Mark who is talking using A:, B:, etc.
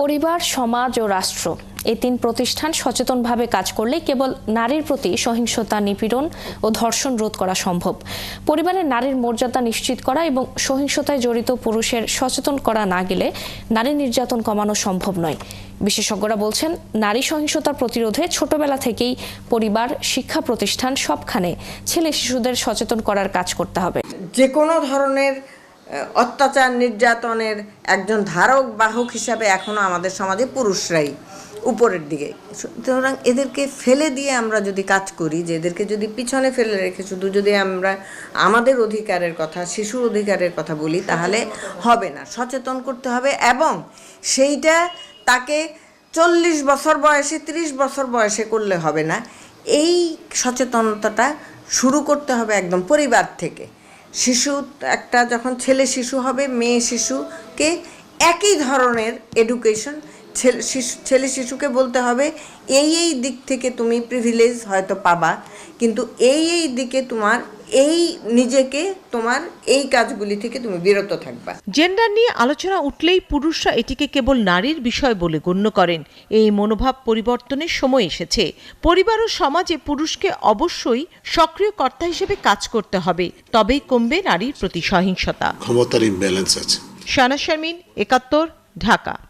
A: পরিবার, সমাজ ও রাষ্ট্র। এই তিন প্রতিষ্ঠান সচেতনভাবে কাজ করলে কেবল নারীর প্রতি সহিংসতা, নিপীড়ন ও ধর্ষণ রোধ করা সম্ভব। পরিবারে নারীর মর্যাদা নিশ্চিত করা এবং সহিংসতায় জড়িত পুরুষের সচেতন করা না গেলে নারী নির্যাতন কমানো সম্ভব নয়। বিশেষজ্ঞরা বলছেন, নারী সহিংসতার প্রতিরোধে ছোটবেলা থেকেই পরিবার, শিক্ষা প্রতিষ্ঠান সবখানে ছেলে শিশুদের সচেতন করার কাজ করতে হবে।
B: যে কোনো ধরনের অত্যাচার নির্যাতনের একজন ধারক, বাহক হিসাবে এখনও আমাদের সমাজে পুরুষরাই উপরের দিকে। সুতরাং এদেরকে ফেলে দিয়ে আমরা যদি কাজ করি, যে এদেরকে যদি পিছনে ফেলে রেখে শুধু যদি আমরা আমাদের অধিকারের কথা, শিশুর অধিকারের কথা বলি, তাহলে হবে না। সচেতন করতে হবে এবং সেইটা তাকে চল্লিশ বছর বয়সে, ত্রিশ বছর বয়সে করলে হবে না। এই সচেতনতাটা শুরু করতে হবে একদম পরিবার থেকে। শিশু, একটা যখন ছেলে শিশু হবে, মেয়ে শিশুকে একই ধরনের এডুকেশন ছেলে, শিশু, ছেলে শিশুকে বলতে হবে, এই এই দিক থেকে তুমি প্রিভিলেজ হয়তো পাবা, কিন্তু এই এই দিকে তোমার এই নিজেকে তোমার এই কাজগুলি থেকে তুমি বিরত থাকবা।
C: জেন্ডার নিয়ে আলোচনা উঠলেই পুরুষরা এটিকে কেবল নারীর বিষয় বলে গণ্য করেন। এই মনোভাব পরিবর্তনের সময় এসেছে। পরিবার ও সমাজে পুরুষকে অবশ্যই সক্রিয় কর্তা হিসেবে কাজ করতে হবে। তবেই কমবে নারীর প্রতি সহিংসতা।
D: ক্ষমতার ইমব্যালেন্স আছে।
C: শানা শারমিন একাত্তর ঢাকা।